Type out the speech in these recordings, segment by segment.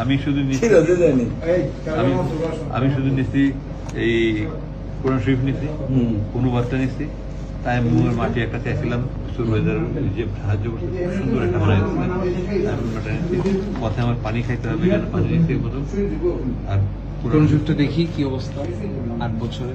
আমি শুধু আমি আমি শুধু নিচ্ছি এই কোরআন শরীফ নিচ্ছি হুম। অনুবাদটা নিচ্ছি তাই আমি মুয়ের মাটি একটা চাইছিলাম যে সাহায্য করছে খুব সুন্দর একটা বানাই পথে আমার পানি খাইতে হবে পানি মতো আর কোন কোরআন যুগটা দেখি কি অবস্থা আট বছরে।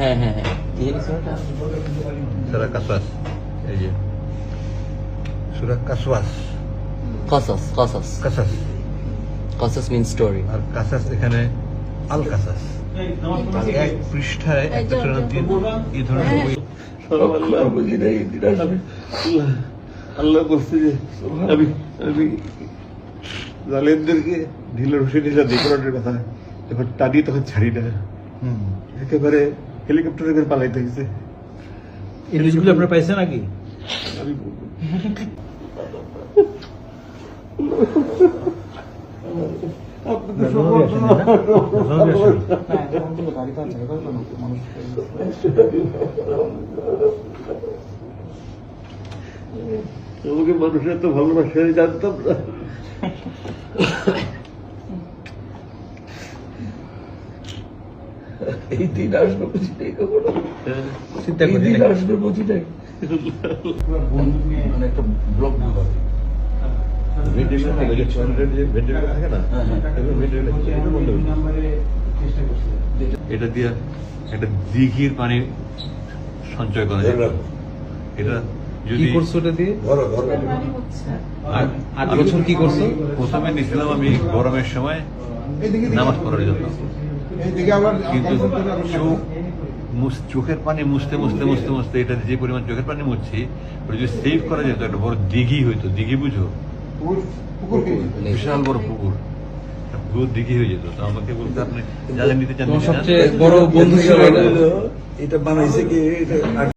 হ্যাঁ হ্যাঁ হ্যাঁ। সারা এই যে। সুরা কাসওয়াস কসাস কসাস কাসাস কসাস মিন স্টোরি আর কাসাস এখানে আল কাসাস এক পৃষ্ঠায় একটা সুরা দিয়ে এই ধরনের বই। আল্লাহ বুঝি নাই আল্লাহ আল্লাহ বলছে যে আমি আমি জালেমদেরকে ঢিলে রসে ঢিলা দেখোরাটের কথা। এবার টানি তখন ছাড়ি না একেবারে হেলিকপ্টারে করে পালাইতে হয়েছে এই নিউজগুলো আপনারা পাইছেন নাকি? আমি আমাকে মানুষের তো ভালোবাসে জানতাম না। এই দিন আসবে বুঝি নাই কখনো চিন্তা এই করি দিন আসবে বুঝি নাই মানে একটা ব্লক হ্যাঁ, হ্যাঁ। এটা। এটা দিয়ে একটা দিঘির পানি সঞ্চয় করা যায়। এটা যদি করছ ওটা দিয়ে? আর বছর কি করছ? প্রথমে নিয়েছিলাম আমি গরমের সময় নামাজ পড়ার জন্য। কিন্তু চোখ চোখের পানি মুছতে মুছতে মুছতে মুছতে এটা যে পরিমাণ চোখের পানি মুছছি ওটা যদি সেভ করা যেত একটা বড় দিঘি হইতো দিঘি বুঝো? বিশাল বড় পুকুর। একটা পুরো দিঘি হয়ে যেত। তো আমাকে বলতে আপনি যা নিতে চান। সবচেয়ে বড় বন্ধু এটা? এটা বানাইছে কি? এটা